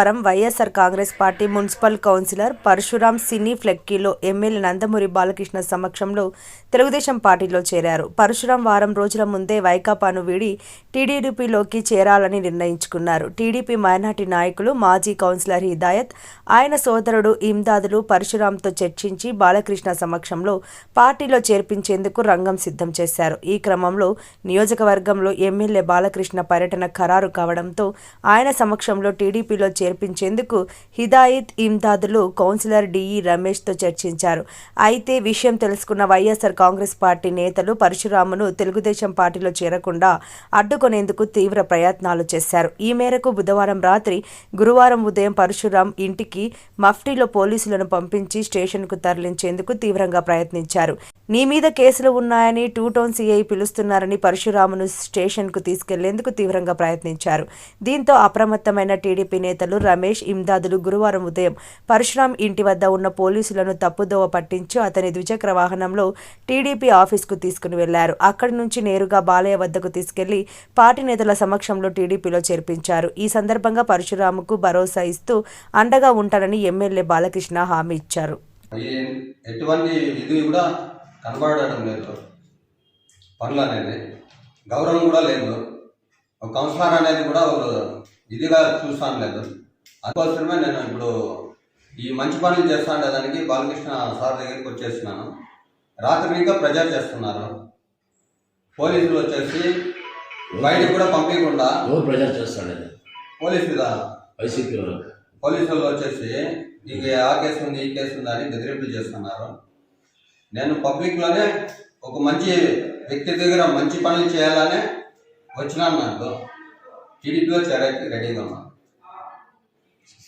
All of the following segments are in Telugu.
గురువారం YSR Congress party municipal councillor Parashuram cine ఫ్లెక్కీలో MLA Nandamuri Balakrishna సమక్షంలో తెలుగుదేశం పార్టీలో చేరారు. పరశురాం వారం రోజుల ముందే వైకాపాను వీడి టీడీపీలోకి చేరాలని నిర్ణయించుకున్నారు. టీడీపీ మైనార్టీ నాయకులు మాజీ కౌన్సిలర్ హిదాయత్ ఆయన సోదరుడు ఇమ్దాదులు పరశురాంతో చర్చించి బాలకృష్ణ సమక్షంలో పార్టీలో చేర్పించేందుకు రంగం సిద్ధం చేశారు. ఈ క్రమంలో నియోజకవర్గంలో ఎమ్మెల్యే బాలకృష్ణ పర్యటన ఖరారు కావడంతో ఆయన సమక్షంలో టీడీపీలో చేర్పించేందుకు హిదాయిత్ ఇమ్దాదులు కౌన్సిలర్ డిఈ రమేష్తో చర్చించారు. అయితే విషయం తెలుసుకున్న వైఎస్ఆర్ కాంగ్రెస్ పార్టీ నేతలు పరశురామును తెలుగుదేశం పార్టీలో చేరకుండా అడ్డుకునేందుకు తీవ్ర ప్రయత్నాలు చేశారు. ఈ మేరకు బుధవారం రాత్రి గురువారం ఉదయం పరశురాం ఇంటికి మఫ్టీలో పోలీసులను పంపించి స్టేషన్కు తరలించేందుకు తీవ్రంగా ప్రయత్నించారు. నీ మీద కేసులు ఉన్నాయని టూ టౌన్ సిఐ పిలుస్తున్నారని పరశురామును స్టేషన్కు తీసుకెళ్ళేందుకు తీవ్రంగా ప్రయత్నించారు. దీంతో అప్రమత్తమైన టీడీపీ నేతలు రమేష్ ఇమ్దాదులు గురువారం ఉదయం పరశురాం ఇంటి వద్ద ఉన్న పోలీసులను తప్పుదోవ పట్టించి అతని ద్విచక్ర వాహనంలో టీడీపీ ఆఫీస్కు తీసుకుని వెళ్ళారు. అక్కడి నుంచి నేరుగా బాలయ్య వద్దకు తీసుకెళ్ళి పార్టీ నేతల సమక్షంలో టీడీపీలో చేర్పించారు. ఈ సందర్భంగా పరశురాముకు భరోసా ఇస్తూ అండగా ఉంటానని ఎమ్మెల్యే బాలకృష్ణ హామీ ఇచ్చారు. ఎటువంటి ఇది కూడా కనబడడం లేదు. పనులు అనేది గౌరవం కూడా లేదు. ఒక కౌన్సిలర్ అనేది కూడా ఒక ఇదిగా చూస్తాను లేదు. అందుకోసమే నేను ఇప్పుడు ఈ మంచి పనులు చేస్తాను దానికి బాలకృష్ణ సార్ దగ్గరికి వచ్చేసినాను. రాత్రి ఇంకా ప్రెజర్ చేస్తున్నారు. పోలీసులు వచ్చేసి బయటకు కూడా పంపించకుండా ఎవరు ప్రజలు చేస్తాడు పోలీసు వైసీపీ పోలీసులు వచ్చేసి నీకు ఆ కేసు ఉంది ఈ కేసు ఉంది అని బెదిరింపులు చేస్తున్నారు. నేను పబ్లిక్లోనే ఒక మంచి వ్యక్తి దగ్గర మంచి పనులు చేయాలనే వచ్చినాను నాకు. టీడీపీలో చేరకి రెడీగా ఉన్నాను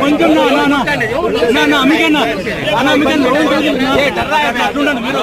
కొంచెం నా నా నా అమ్మికన్నా అన్న అమ్మికన్నా అట్లుండండి మీరు